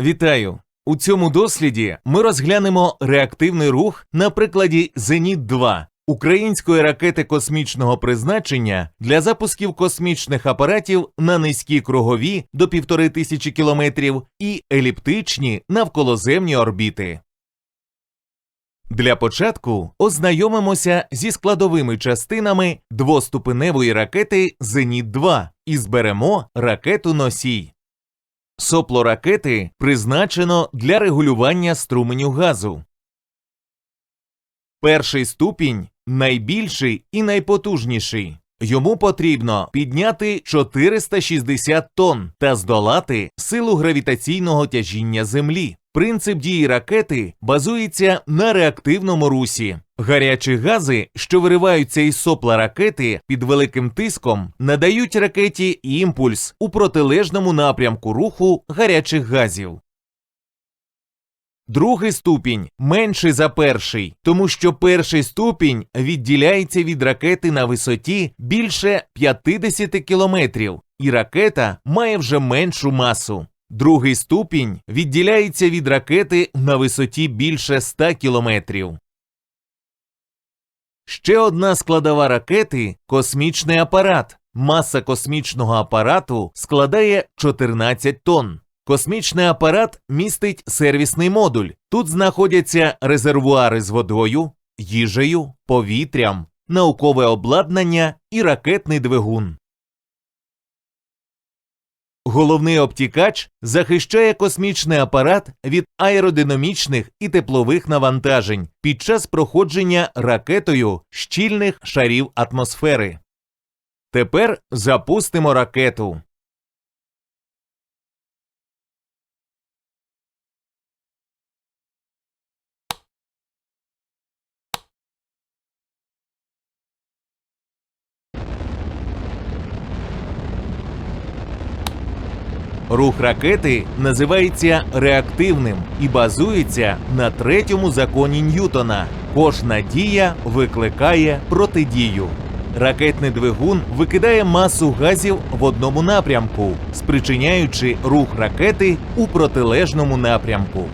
Вітаю! У цьому досліді ми розглянемо реактивний рух на прикладі Зеніт-2 української ракети космічного призначення для запусків космічних апаратів на низькі кругові до півтори тисячі кілометрів і еліптичні навколоземні орбіти. Для початку ознайомимося зі складовими частинами двоступеневої ракети Зеніт-2 і зберемо ракету носій. Сопло ракети призначено для регулювання струменю газу. Перший ступінь найбільший і найпотужніший. Йому потрібно підняти 460 тонн та здолати силу гравітаційного тяжіння Землі. Принцип дії ракети базується на реактивному русі. Гарячі гази, що вириваються із сопла ракети під великим тиском, надають ракеті імпульс у протилежному напрямку руху гарячих газів. Другий ступінь менший за перший, тому що перший ступінь відділяється від ракети на висоті більше 50 кілометрів, і ракета має вже меншу масу. Другий ступінь відділяється від ракети на висоті більше 100 кілометрів. Ще одна складова ракети космічний апарат. Маса космічного апарату складає 14 тонн. Космічний апарат містить сервісний модуль. Тут знаходяться резервуари з водою, їжею, повітрям, наукове обладнання і ракетний двигун. Головний обтікач захищає космічний апарат від аеродинамічних і теплових навантажень під час проходження ракетою щільних шарів атмосфери. Тепер запустимо ракету. Рух ракети називається реактивним і базується на третьому законі Ньютона. Кожна дія викликає протидію. Ракетний двигун викидає масу газів в одному напрямку, спричиняючи рух ракети у протилежному напрямку.